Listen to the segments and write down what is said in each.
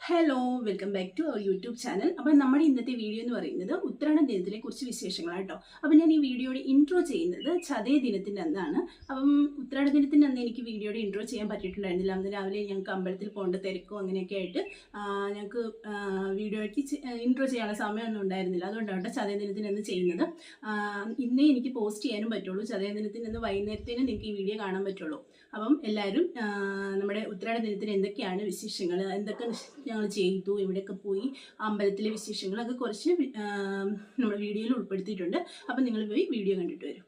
Hello welcome back to our YouTube channel അപ്പോൾ നമ്മുടെ ഇന്നത്തെ വീഡിയോ എന്ന് പറയുന്നത് ഉത്തരായണ ദിനത്തിലെ കുറച്ച് വിശേഷങ്ങളാണ് കേട്ടോ അപ്പോൾ ഞാൻ ഈ വീഡിയോയുടെ ഇൻട്രോ ചെയ്യുന്നത് ചതയ ദിനത്തിന്റെ അന്നാണ്. അപ്പം ഉത്തരായണ ദിനത്തിന്റെ അന്ന് എനിക്ക് വീഡിയോയുടെ ഇൻട്രോ ചെയ്യാൻ പറ്റിയിട്ടുണ്ടായിരുന്നില്ല. അന്ന് രാവിലെ ഞങ്ങൾക്ക് അമ്പലത്തിൽ പോകേണ്ട തിരക്കും അങ്ങനെയൊക്കെ ആയിട്ട് ഞങ്ങൾക്ക് വീഡിയോയ്ക്ക് ഇൻട്രോ ചെയ്യാനുള്ള സമയമൊന്നും ഉണ്ടായിരുന്നില്ല. അതുകൊണ്ടാണ് കേട്ടോ ചതയ ദിനത്തിന് അന്ന് ചെയ്യുന്നത്. ഇന്നേ എനിക്ക് പോസ്റ്റ് ചെയ്യാനും പറ്റുള്ളൂ. ചതയ ദിനത്തിന് അന്ന് വൈകുന്നേരത്തേനും നിങ്ങൾക്ക് ഈ വീഡിയോ കാണാൻ പറ്റുള്ളൂ. അപ്പം എല്ലാവരും നമ്മുടെ ഉത്തരാണ ദിനത്തിന് എന്തൊക്കെയാണ് വിശേഷങ്ങൾ എന്തൊക്കെ ഞങ്ങൾ ചെയ്തു? എവിടെയൊക്കെ പോയി? അമ്പലത്തിലെ വിശേഷങ്ങളൊക്കെ കുറച്ച് നമ്മുടെ വീഡിയോയിൽ ഉൾപ്പെടുത്തിയിട്ടുണ്ട്. അപ്പം നിങ്ങൾ പോയി വീഡിയോ കണ്ടിട്ട് വരും.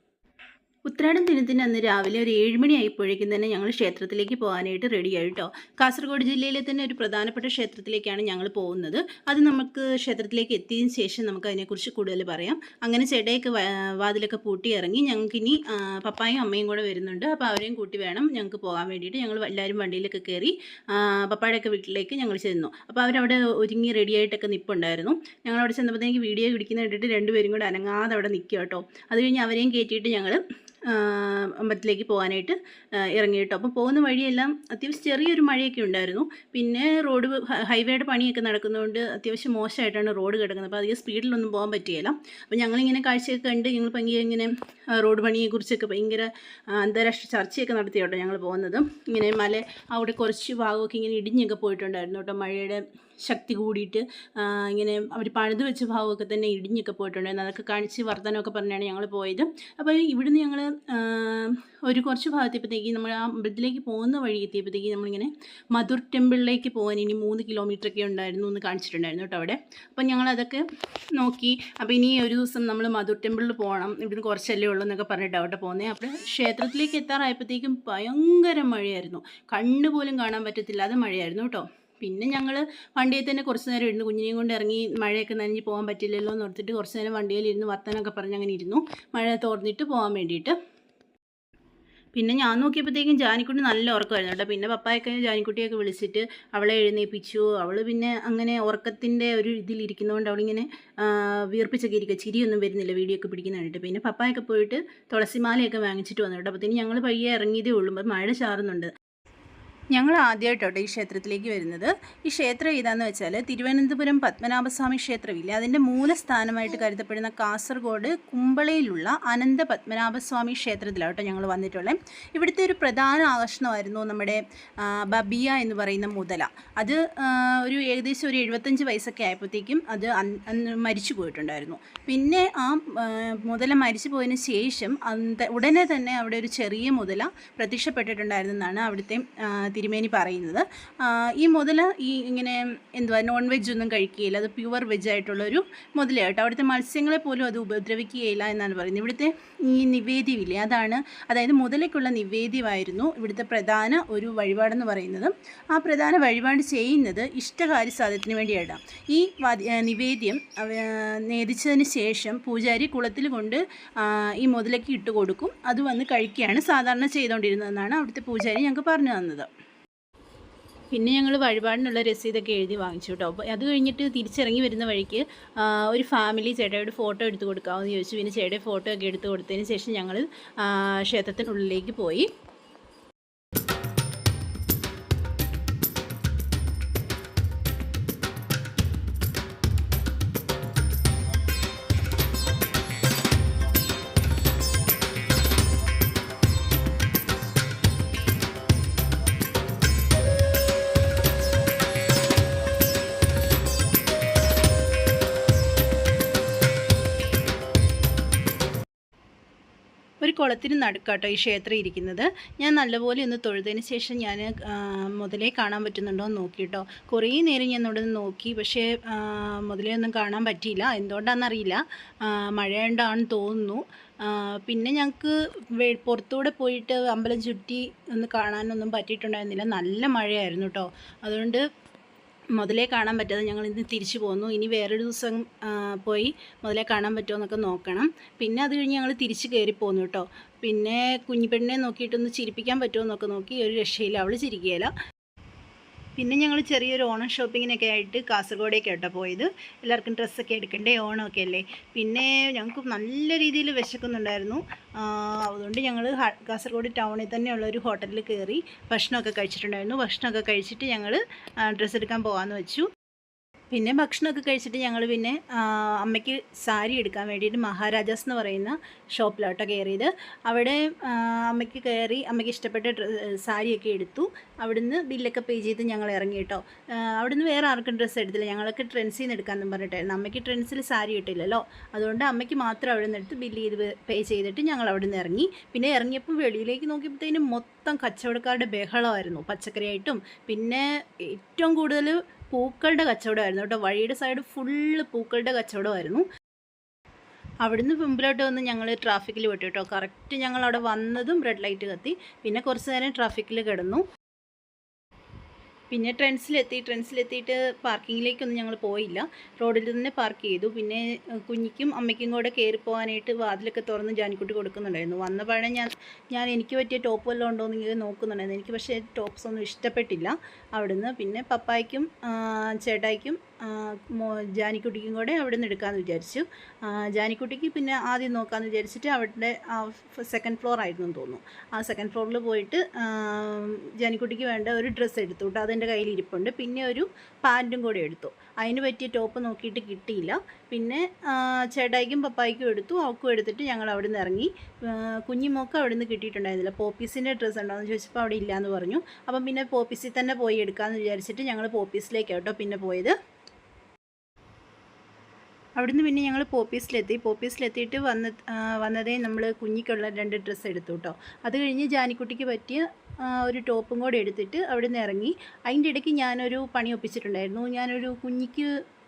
ഉത്രാടം ദിനത്തിന് അന്ന് രാവിലെ ഒരു ഏഴുമണി ആയിപ്പോഴേക്കും തന്നെ ഞങ്ങൾ ക്ഷേത്രത്തിലേക്ക് പോകാനായിട്ട് റെഡിയായി കേട്ടോ കാസർഗോഡ് ജില്ലയിലെ തന്നെ ഒരു പ്രധാനപ്പെട്ട ക്ഷേത്രത്തിലേക്കാണ് ഞങ്ങൾ പോകുന്നത്. അത് നമുക്ക് ക്ഷേത്രത്തിലേക്ക് എത്തിയതിന് ശേഷം നമുക്ക് അതിനെക്കുറിച്ച് കൂടുതൽ പറയാം. അങ്ങനെ ചേട്ടയൊക്കെ വാതിലൊക്കെ പൂട്ടി ഇറങ്ങി ഞങ്ങൾക്ക് ഇനി പപ്പായും അമ്മയും കൂടെ വരുന്നുണ്ട്. അപ്പോൾ അവരെയും കൂട്ടി വേണം ഞങ്ങൾക്ക് പോകാൻ വേണ്ടിയിട്ട്. ഞങ്ങൾ എല്ലാവരും വണ്ടിയിലൊക്കെ കയറി പപ്പായുടെയൊക്കെ വീട്ടിലേക്ക് ഞങ്ങൾ ചെന്നു. അപ്പോൾ അവരവിടെ ഒരുങ്ങി റെഡിയായിട്ടൊക്കെ നിൽപ്പുണ്ടായിരുന്നു ഞങ്ങൾ അവിടെ ചെന്നപ്പോഴത്തേക്ക് വീഡിയോ പിടിക്കുന്ന കണ്ടിട്ട് രണ്ടുപേരും കൂടെ അനങ്ങാതെ അവിടെ നിൽക്കുക കേട്ടോ അത് കഴിഞ്ഞ് അവരെയും കയറ്റിയിട്ട് ഞങ്ങൾ അമ്പലത്തിലേക്ക് പോകാനായിട്ട് ഇറങ്ങി അപ്പോൾ പോകുന്ന വഴിയെല്ലാം അത്യാവശ്യം ചെറിയൊരു മഴയൊക്കെ ഉണ്ടായിരുന്നു. പിന്നെ റോഡ് ഹൈവേയുടെ പണിയൊക്കെ നടക്കുന്നതുകൊണ്ട് അത്യാവശ്യം മോശമായിട്ടാണ് റോഡ് കിടക്കുന്നത്. അപ്പോൾ അധികം സ്പീഡിലൊന്നും പോകാൻ പറ്റുകയില്ല അപ്പോൾ ഞങ്ങളിങ്ങനെ കാഴ്ചയൊക്കെ കണ്ട് ഞങ്ങൾ ഭയങ്കര ഇങ്ങനെ റോഡ് പണിയെക്കുറിച്ചൊക്കെ ഭയങ്കര അന്താരാഷ്ട്ര ചർച്ചയൊക്കെ നടത്തി കേട്ടോ ഞങ്ങൾ പോകുന്നത്. ഇങ്ങനെ മല അവിടെ കുറച്ച് ഭാഗമൊക്കെ ഇങ്ങനെ ഇടിഞ്ഞൊക്കെ പോയിട്ടുണ്ടായിരുന്നു കേട്ടോ മഴയുടെ ശക്തി കൂടിയിട്ട് ഇങ്ങനെ അവർ പണിത് വെച്ച ഭാവമൊക്കെ തന്നെ ഇടിഞ്ഞൊക്കെ പോയിട്ടുണ്ടായിരുന്നു. അതൊക്കെ കാണിച്ച് വർത്തനമൊക്കെ പറഞ്ഞാണ് ഞങ്ങൾ പോയത്. അപ്പോൾ ഇവിടുന്ന് ഞങ്ങൾ ഒരു കുറച്ച് ഭാഗത്തെപ്പോഴത്തേക്ക് നമ്മൾ ആ അമ്പലത്തിലേക്ക് പോകുന്ന വഴി എത്തിയപ്പോഴത്തേക്ക് നമ്മളിങ്ങനെ മധുർ ടെമ്പിളിലേക്ക് പോകാൻ ഇനി മൂന്ന് കിലോമീറ്റർ ഒക്കെ ഉണ്ടായിരുന്നു എന്ന് കാണിച്ചിട്ടുണ്ടായിരുന്നു കേട്ടോ അവിടെ. അപ്പം ഞങ്ങളതൊക്കെ നോക്കി അപ്പോൾ ഇനി ഒരു ദിവസം നമ്മൾ മധുർ ടെമ്പിളിൽ പോകണം. ഇവിടുന്ന് കുറച്ചല്ലേ ഉള്ളൂ എന്നൊക്കെ പറഞ്ഞിട്ട് അവിടെ പോകുന്നത് അപ്പോൾ ക്ഷേത്രത്തിലേക്ക് എത്താറായപ്പോഴത്തേക്കും ഭയങ്കര മഴയായിരുന്നു. കണ്ണുപോലും കാണാൻ പറ്റത്തില്ലാതെ മഴയായിരുന്നു കേട്ടോ. പിന്നെ ഞങ്ങൾ വണ്ടിയിൽ തന്നെ കുറച്ച് നേരം ഇരുന്നു. കുഞ്ഞിനെയും കൊണ്ട് ഇറങ്ങി മഴയൊക്കെ നനഞ്ഞ് പോകാൻ പറ്റില്ലല്ലോ എന്ന് ഓർത്തിട്ട് കുറച്ച് നേരം വണ്ടിയിൽ ഇരുന്ന് വർത്തനമൊക്കെ പറഞ്ഞ് അങ്ങനെ ഇരുന്നു. മഴ തോർന്നിട്ട് പോകാൻ വേണ്ടിയിട്ട്. പിന്നെ ഞാൻ നോക്കിയപ്പോഴത്തേക്കും ജാനിക്കുട്ടി നല്ല ഉറക്കമായിരുന്നു കേട്ടോ. പിന്നെ പപ്പായൊക്കെ ജാനിക്കുട്ടിയൊക്കെ വിളിച്ചിട്ട് അവളെ എഴുന്നേപ്പിച്ചു. അവൾ പിന്നെ അങ്ങനെ ഉറക്കത്തിന്റെ ഒരു ഇതിലിരിക്കുന്നതുകൊണ്ട് അവളിങ്ങനെ വീർപ്പിച്ചൊക്കെ ഇരിക്കുക ചിരിയൊന്നും വരുന്നില്ല വീഡിയോ ഒക്കെ പിടിക്കുന്ന കണ്ടിട്ട്. പിന്നെ പപ്പായൊക്കെ പോയിട്ട് തുളസിമാലയൊക്കെ വാങ്ങിച്ചിട്ട് വന്നു കേട്ടോ. പിന്നെ ഞങ്ങൾ പയ്യെ ഇറങ്ങിയതേ ഉള്ളൂ. മഴ ചാറുന്നുണ്ട്. ഞങ്ങൾ ആദ്യമായിട്ടോട്ടെ ഈ ക്ഷേത്രത്തിലേക്ക് വരുന്നത്. ഈ ക്ഷേത്രം ഏതാണെന്ന് വെച്ചാൽ തിരുവനന്തപുരം പത്മനാഭസ്വാമി ക്ഷേത്രമില്ലേ? അതിന്റെ മൂലസ്ഥാനമായിട്ട് കരുതപ്പെടുന്ന കാസർഗോഡ് കുമ്പളയിലുള്ള അനന്ത പത്മനാഭസ്വാമി ക്ഷേത്രത്തിലാണ് കേട്ടോ ഞങ്ങൾ വന്നിട്ടുള്ളത് ഇവിടുത്തെ ഒരു പ്രധാന ആകർഷണമായിരുന്നു നമ്മുടെ ബബിയ എന്ന് പറയുന്ന മുതല. അത് ഒരു ഏകദേശം ഒരു എഴുപത്തഞ്ച് വയസ്സൊക്കെ ആയപ്പോഴത്തേക്കും അത് മരിച്ചു പോയിട്ടുണ്ടായിരുന്നു. പിന്നെ ആ മുതല മരിച്ചു പോയതിന് ശേഷം ഉടനെ തന്നെ അവിടെ ഒരു ചെറിയ മുതല പ്രത്യക്ഷപ്പെട്ടിട്ടുണ്ടായിരുന്നെന്നാണ് അവിടുത്തെ തിരുമേനി പറയുന്നത്. ഈ മുതൽ ഈ ഇങ്ങനെ എന്തുവാ നോൺ വെജ് ഒന്നും കഴിക്കുകയില്ല അത് പ്യുവർ വെജ് ആയിട്ടുള്ളൊരു മുതലയാട്ടോ അവിടുത്തെ മത്സ്യങ്ങളെ പോലും അത് ഉപദ്രവിക്കുകയില്ല എന്നാണ് പറയുന്നത്. ഇവിടുത്തെ ഈ നിവേദ്യമില്ലേ അതാണ് അതായത് മുതലേക്കുള്ള നിവേദ്യമായിരുന്നു ഇവിടുത്തെ പ്രധാന ഒരു വഴിപാടെന്ന് പറയുന്നത്. ആ പ്രധാന വഴിപാട് ചെയ്യുന്നത് ഇഷ്ടകാര്യ സാധ്യത്തിന് വേണ്ടിയാണ് ഈ നിവേദ്യം നേദിച്ചതിന് ശേഷം പൂജാരി കുളത്തിൽ കൊണ്ട് ഈ മുതലേക്ക് ഇട്ട് കൊടുക്കും. അത് വന്ന് കഴിക്കുകയാണ് സാധാരണ ചെയ്തുകൊണ്ടിരുന്നതെന്നാണ് അവിടുത്തെ പൂജാരി ഞങ്ങൾക്ക് പറഞ്ഞു തന്നത്. പിന്നെ ഞങ്ങൾ വഴിപാടിനുള്ള രസീതൊക്കെ എഴുതി വാങ്ങിച്ചു കേട്ടോ അപ്പോൾ അത് കഴിഞ്ഞിട്ട് തിരിച്ചിറങ്ങി വരുന്ന വഴിക്ക് ഒരു ഫാമിലി ചേട്ടയുടെ ഫോട്ടോ എടുത്ത് കൊടുക്കാമെന്ന് ചോദിച്ചു. പിന്നെ ചേട്ടയുടെ ഫോട്ടോ ഒക്കെ എടുത്ത് കൊടുത്തതിന് ശേഷം ഞങ്ങൾ ക്ഷേത്രത്തിനുള്ളിലേക്ക് പോയി. കുളത്തിന് നടുക്കാട്ടോ ഈ ക്ഷേത്രം ഇരിക്കുന്നത്. ഞാൻ നല്ലപോലെ ഒന്ന് തൊഴുതതിന് ശേഷം ഞാൻ മുതലേ കാണാൻ പറ്റുന്നുണ്ടോ എന്ന് നോക്കിയിട്ടോ കുറേ നേരം ഞാൻ അവിടെ നിന്ന് നോക്കി പക്ഷേ മുതലേ ഒന്നും കാണാൻ പറ്റിയില്ല. എന്തുകൊണ്ടാണെന്നറിയില്ല മഴയുണ്ടാണെന്ന് തോന്നുന്നു. പിന്നെ ഞങ്ങൾക്ക് പുറത്തൂടെ പോയിട്ട് അമ്പലം ചുറ്റി ഒന്ന് കാണാനൊന്നും പറ്റിയിട്ടുണ്ടായിരുന്നില്ല. നല്ല മഴയായിരുന്നു കേട്ടോ അതുകൊണ്ട് മുതലേ കാണാൻ പറ്റാതെ ഞങ്ങൾ ഇന്ന് തിരിച്ചു പോന്നു. ഇനി വേറൊരു ദിവസം പോയി മുതലേ കാണാൻ പറ്റുമോ എന്നൊക്കെ നോക്കണം. പിന്നെ അത് കഴിഞ്ഞ് ഞങ്ങൾ തിരിച്ച് കയറി പോന്നു കേട്ടോ. പിന്നെ കുഞ്ഞിപ്പെണ്ണിനെ നോക്കിയിട്ടൊന്ന് ചിരിപ്പിക്കാൻ പറ്റുമോ എന്നൊക്കെ നോക്കി ഒരു രക്ഷയില്ല. അവൾ ചിരിക്കുകയില്ല. പിന്നെ ഞങ്ങൾ ചെറിയൊരു ഓണം ഷോപ്പിങ്ങിനൊക്കെ ആയിട്ട് കാസർഗോഡേക്ക് കേട്ടോ പോയത്. എല്ലാവർക്കും ഡ്രസ്സൊക്കെ എടുക്കണ്ടേ ഓണമൊക്കെ അല്ലേ? പിന്നെ ഞങ്ങൾക്ക് നല്ല രീതിയിൽ വിശക്കുന്നുണ്ടായിരുന്നു. അതുകൊണ്ട് ഞങ്ങൾ കാസർഗോഡ് ടൗണിൽ തന്നെയുള്ള ഒരു ഹോട്ടലിൽ കയറി ഭക്ഷണമൊക്കെ കഴിച്ചിട്ടുണ്ടായിരുന്നു. ഭക്ഷണമൊക്കെ കഴിച്ചിട്ട് ഞങ്ങൾ ഡ്രസ്സ് എടുക്കാൻ പോകാമെന്ന് വെച്ചു. പിന്നെ ഭക്ഷണമൊക്കെ കഴിച്ചിട്ട് ഞങ്ങൾ പിന്നെ അമ്മയ്ക്ക് സാരി എടുക്കാൻ വേണ്ടിയിട്ട് മഹാരാജാസ് എന്ന് പറയുന്ന ഷോപ്പിലോട്ടോ കയറിയത്. അവിടെ അമ്മയ്ക്ക് കയറി അമ്മയ്ക്ക് ഇഷ്ടപ്പെട്ട സാരിയൊക്കെ എടുത്തു. അവിടുന്ന് ബില്ലൊക്കെ പേ ചെയ്ത് ഞങ്ങൾ ഇറങ്ങി കേട്ടോ. അവിടുന്ന് വേറെ ആർക്കും ഡ്രസ്സ് എടുത്തില്ല. ഞങ്ങളൊക്കെ ട്രെൻസിൽ നിന്ന് എടുക്കാമെന്നും പറഞ്ഞിട്ടായിരുന്നു. അമ്മയ്ക്ക് ട്രെൻസിൽ സാരി കിട്ടില്ലല്ലോ. അതുകൊണ്ട് അമ്മയ്ക്ക് മാത്രം അവിടെ നിന്ന് എടുത്ത് ബില്ല് ചെയ്ത് പേ ചെയ്തിട്ട് ഞങ്ങൾ അവിടെ നിന്ന് ഇറങ്ങി. പിന്നെ ഇറങ്ങിയപ്പോൾ വെളിയിലേക്ക് നോക്കിയപ്പോഴത്തേനും മൊത്തം കച്ചവടക്കാരുടെ ബഹളമായിരുന്നു. പച്ചക്കറിയായിട്ടും പിന്നെ ഏറ്റവും കൂടുതൽ പൂക്കളുടെ കച്ചവടമായിരുന്നു കേട്ടോ. വഴിയുടെ സൈഡ് ഫുള്ള് പൂക്കളുടെ കച്ചവടമായിരുന്നു. അവിടുന്ന് മുമ്പിലോട്ട് വന്ന് ഞങ്ങൾ ട്രാഫിക്കിൽ വിട്ടു കേട്ടോ. കറക്റ്റ് ഞങ്ങൾ അവിടെ വന്നതും റെഡ് ലൈറ്റ് കത്തി. പിന്നെ കുറച്ച് നേരം ട്രാഫിക്കിൽ കിടന്നു. പിന്നെ ട്രെൻസിലെത്തി ട്രെൻസിലെത്തിയിട്ട് പാർക്കിങ്ങിലേക്കൊന്നും ഞങ്ങൾ പോയില്ല. റോഡിൽ തന്നെ പാർക്ക് ചെയ്തു. പിന്നെ കുഞ്ഞിക്കും അമ്മയ്ക്കും കൂടെ കയറി പോകാനായിട്ട് വാതിലൊക്കെ തുറന്ന് ജാനിക്കുട്ടി കൊടുക്കുന്നുണ്ടായിരുന്നു. വന്ന ഞാൻ ഞാൻ എനിക്ക് പറ്റിയ ടോപ്പ് വല്ലതും ഉണ്ടോ എന്ന് ഇങ്ങനെ നോക്കുന്നുണ്ടായിരുന്നു. എനിക്ക് പക്ഷേ ടോപ്സ് ഒന്നും ഇഷ്ടപ്പെട്ടില്ല അവിടുന്ന്. പിന്നെ പപ്പായ്ക്കും ചേട്ടായിക്കും ജാനിക്കുട്ടിക്കും കൂടെ അവിടെ നിന്ന് എടുക്കാമെന്ന് വിചാരിച്ചു ജാനിക്കുട്ടിക്ക് പിന്നെ ആദ്യം നോക്കാമെന്ന് വിചാരിച്ചിട്ട് അവിടെ സെക്കൻഡ് ഫ്ലോർ ആയിരുന്നു എന്ന് തോന്നുന്നു. ആ സെക്കൻഡ് ഫ്ലോറിൽ പോയിട്ട് ജാനിക്കുട്ടിക്ക് വേണ്ട ഒരു ഡ്രസ്സ് എടുത്തു. കേട്ടോ അതെന്റെ കയ്യിൽ ഇരിപ്പുണ്ട് പിന്നെ ഒരു പാന്റും കൂടെ എടുത്തു. അതിന് പറ്റിയ ടോപ്പ് നോക്കിയിട്ട് കിട്ടിയില്ല. പിന്നെ ചേട്ടായിക്കും പപ്പായിക്കും എടുത്തു. ഓക്കും എടുത്തിട്ട് ഞങ്ങൾ അവിടെ നിന്ന് ഇറങ്ങി കുഞ്ഞിമോക്ക് അവിടെ നിന്ന് കിട്ടിയിട്ടുണ്ടായിരുന്നില്ല. പോപ്പീസിന്റെ ഡ്രസ്സ് ഉണ്ടോ എന്ന് ചോദിച്ചപ്പോൾ അവിടെ ഇല്ലയെന്ന് പറഞ്ഞു. അപ്പം പിന്നെ പോപ്പീസിൽ തന്നെ പോയി എടുക്കാമെന്ന് വിചാരിച്ചിട്ട് ഞങ്ങൾ പോപ്പീസിലേക്ക് കേട്ടോ പിന്നെ പോയത്. അവിടുന്ന് പിന്നെ ഞങ്ങൾ പോപ്പീസിലെത്തി. പോപ്പീസിലെത്തിയിട്ട് വന്ന് വന്നതേ നമ്മൾ കുഞ്ഞിക്കുള്ള രണ്ട് ഡ്രസ്സ് എടുത്തു കേട്ടോ അത് കഴിഞ്ഞ് ജാനിക്കുട്ടിക്ക് പറ്റിയ ഒരു ടോപ്പും കൂടെ എടുത്തിട്ട് അവിടുന്ന് ഇറങ്ങി. അതിന്റെ ഇടയ്ക്ക് ഞാനൊരു പണി ഒപ്പിച്ചിട്ടുണ്ടായിരുന്നു. ഞാനൊരു കുഞ്ഞിക്ക്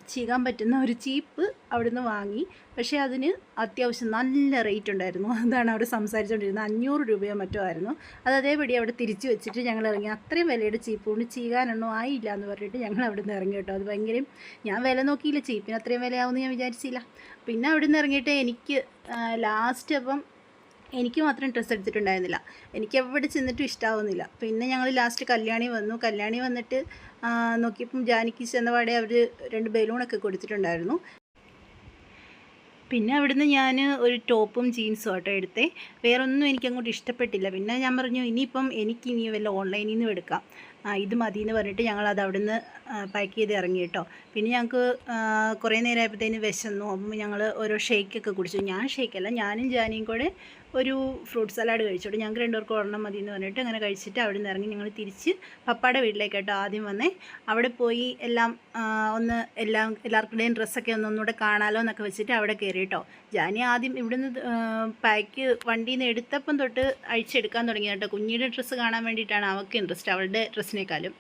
ചെയ്യാൻ പറ്റുന്ന ഒരു ചീപ്പ് അവിടുന്ന് വാങ്ങി. പക്ഷേ അതിന് അത്യാവശ്യം നല്ല റേറ്റ് ഉണ്ടായിരുന്നു. അതാണ് അവിടെ സംസാരിച്ചുകൊണ്ടിരുന്നത് അഞ്ഞൂറ് രൂപയോ മറ്റോ ആയിരുന്നു. അത് അതേപടി അവിടെ തിരിച്ചു വെച്ചിട്ട് ഞങ്ങൾ ഇറങ്ങി. അത്രയും വിലയുടെ ചീപ്പ് കൊണ്ട് ചെയ്യാനൊന്നും ആയില്ല എന്ന് പറഞ്ഞിട്ട് ഞങ്ങൾ അവിടെ നിന്ന് ഇറങ്ങി കേട്ടോ. അത് ഭയങ്കര ഞാൻ വില നോക്കിയില്ല. ചീപ്പിന് അത്രയും വിലയാവുമെന്ന് ഞാൻ വിചാരിച്ചില്ല. പിന്നെ അവിടെ നിന്ന് ഇറങ്ങിയിട്ട് എനിക്ക് ലാസ്റ്റ് അപ്പം എനിക്ക് മാത്രം ഡ്രസ്സ് എടുത്തിട്ടുണ്ടായിരുന്നില്ല. എനിക്ക് എവിടെ ചെന്നിട്ടും ഇഷ്ടാവുന്നില്ല. പിന്നെ ഞങ്ങൾ ലാസ്റ്റ് കല്യാണി വന്നു. കല്യാണി വന്നിട്ട് നോക്കിയപ്പം ജാനിക്ക് ചെന്നപാടെ അവർ രണ്ട് ബലൂണൊക്കെ കൊടുത്തിട്ടുണ്ടായിരുന്നു. പിന്നെ അവിടുന്ന് ഞാൻ ഒരു ടോപ്പും ജീൻസും ആട്ടോ എടുത്തേ. വേറൊന്നും എനിക്കങ്ങോട്ട് ഇഷ്ടപ്പെട്ടില്ല. പിന്നെ ഞാൻ പറഞ്ഞു ഇനിയിപ്പം എനിക്ക് ഇനി വല്ല ഓൺലൈനിൽ നിന്നും എടുക്കാം. ഇത് മതി എന്ന് പറഞ്ഞിട്ട് ഞങ്ങൾ അത് അവിടുന്ന് പാക്ക് ചെയ്ത് ഇറങ്ങി കേട്ടോ. പിന്നെ ഞങ്ങൾക്ക് കുറേ നേരമായപ്പോഴത്തേന് വിശന്നു. അപ്പം ഞങ്ങൾ ഓരോ ഷേക്കൊക്കെ കുടിച്ചു. ഞാൻ ഷേക്കല്ല ഞാനും ജാനിയും കൂടെ ഒരു ഫ്രൂട്ട് സലാഡ് കഴിച്ചോട്ടെ. ഞങ്ങൾക്ക് രണ്ടുപേർക്കും ഒരെണ്ണം മതി എന്ന് പറഞ്ഞിട്ട് അങ്ങനെ കഴിച്ചിട്ട് അവിടെ നിന്ന് ഇറങ്ങി ഞങ്ങൾ തിരിച്ച് പപ്പായുടെ വീട്ടിലേക്ക് കേട്ടോ ആദ്യം വന്നേ. അവിടെ പോയി എല്ലാം ഒന്ന് എല്ലാം എല്ലാവർക്കുടെയും ഡ്രസ്സൊക്കെ ഒന്ന് ഒന്നുകൂടെ കാണാലോ എന്നൊക്കെ വെച്ചിട്ട് അവിടെ കയറി കേട്ടോ. ജാനി ആദ്യം ഇവിടുന്ന് പാക്ക് വണ്ടിയിൽ നിന്ന് എടുത്തപ്പം തൊട്ട് അഴിച്ചെടുക്കാൻ തുടങ്ങി കേട്ടോ. കുഞ്ഞിയുടെ ഡ്രസ്സ് കാണാൻ വേണ്ടിയിട്ടാണ് അവൾക്ക് ഇൻട്രസ്റ്റ് അവളുടെ ഡ്രസ്സിനേക്കാളും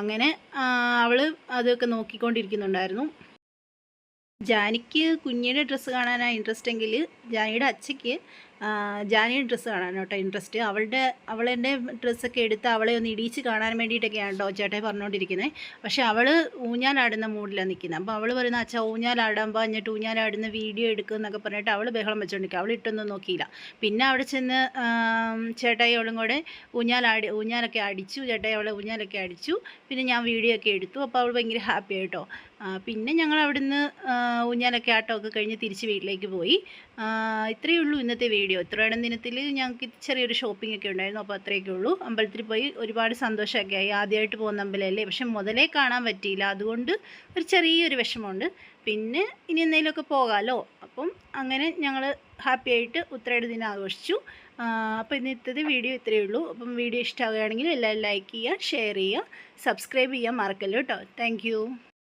അങ്ങനെ അവൾ അതൊക്കെ നോക്കിക്കൊണ്ടിരിക്കുന്നുണ്ടായിരുന്നു. ജാനിക്ക് കുഞ്ഞിയുടെ ഡ്രസ്സ് കാണാനാണ് ഇൻട്രസ്റ്റ് എങ്കിൽ ജാനിയുടെ അച്ഛയ്ക്ക് ആ, ജാനിയുടെ ഡ്രസ്സ് കാണാൻ കേട്ടോ ഇൻട്രസ്റ്റ് അവളുടെ അവളെന്റെ ഡ്രസ്സൊക്കെ എടുത്ത് അവളെ ഒന്ന് ഇടിച്ച് കാണാൻ വേണ്ടിയിട്ടൊക്കെയാണ് കേട്ടോ ചേട്ടായി പറഞ്ഞുകൊണ്ടിരിക്കുന്നത് പക്ഷെ അവൾ ഊഞ്ഞാലാടുന്ന മൂഡിലാണ് നിൽക്കുന്നത് അപ്പോൾ അവൾ പറയുന്ന അച്ഛാ ഊഞ്ഞാലാടുമ്പോൾ എന്നിട്ട് ഊഞ്ഞാലാടുന്ന വീഡിയോ എടുക്കും എന്നൊക്കെ പറഞ്ഞിട്ട് അവൾ ബഹളം വെച്ചുകൊണ്ടിരിക്കുക അവൾ ഇട്ടൊന്നും നോക്കിയില്ല. പിന്നെ അവിടെ ചെന്ന് ചേട്ടായി അവളും കൂടെ ഊഞ്ഞാലാടി ഊഞ്ഞാലൊക്കെ അടിച്ചു. ചേട്ടായി അവളെ ഊഞ്ഞാലൊക്കെ അടിച്ചു. പിന്നെ ഞാൻ വീഡിയോ ഒക്കെ എടുത്തു. അപ്പോൾ അവൾ ഭയങ്കര ഹാപ്പി ആയിട്ടോ പിന്നെ ഞങ്ങൾ അവിടുന്ന് ഊഞ്ഞാലൊക്കെ ആട്ടമൊക്കെ കഴിഞ്ഞ് തിരിച്ച് വീട്ടിലേക്ക് പോയി. ഇത്രയേ ഉള്ളൂ ഇന്നത്തെ വീഡിയോ. ഇത്രയുടെ ദിനത്തിൽ ഞങ്ങൾക്ക് ചെറിയൊരു ഷോപ്പിംഗ് ഒക്കെ ഉണ്ടായിരുന്നു അപ്പോൾ അത്രയൊക്കെ ഉള്ളൂ. അമ്പലത്തിൽ പോയി ഒരുപാട് സന്തോഷമൊക്കെ ആയി. ആദ്യമായിട്ട് പോകുന്ന അമ്പലമല്ലേ? പക്ഷെ മുതലേ കാണാൻ പറ്റിയില്ല. അതുകൊണ്ട് ഒരു ചെറിയൊരു വിഷമമുണ്ട്. പിന്നെ ഇനി എന്തെങ്കിലുമൊക്കെ പോകാമല്ലോ അപ്പം അങ്ങനെ ഞങ്ങൾ ഹാപ്പി ആയിട്ട് ഉത്രയുടെ ദിനം ആഘോഷിച്ചു. അപ്പോൾ ഇന്നത്തെ വീഡിയോ ഇത്രയേ ഉള്ളൂ. അപ്പം വീഡിയോ ഇഷ്ടമാവുകയാണെങ്കിൽ എല്ലാവരും ലൈക്ക് ചെയ്യുക ഷെയർ ചെയ്യുക സബ്സ്ക്രൈബ് ചെയ്യാൻ മറക്കല്ലോ കേട്ടോ താങ്ക്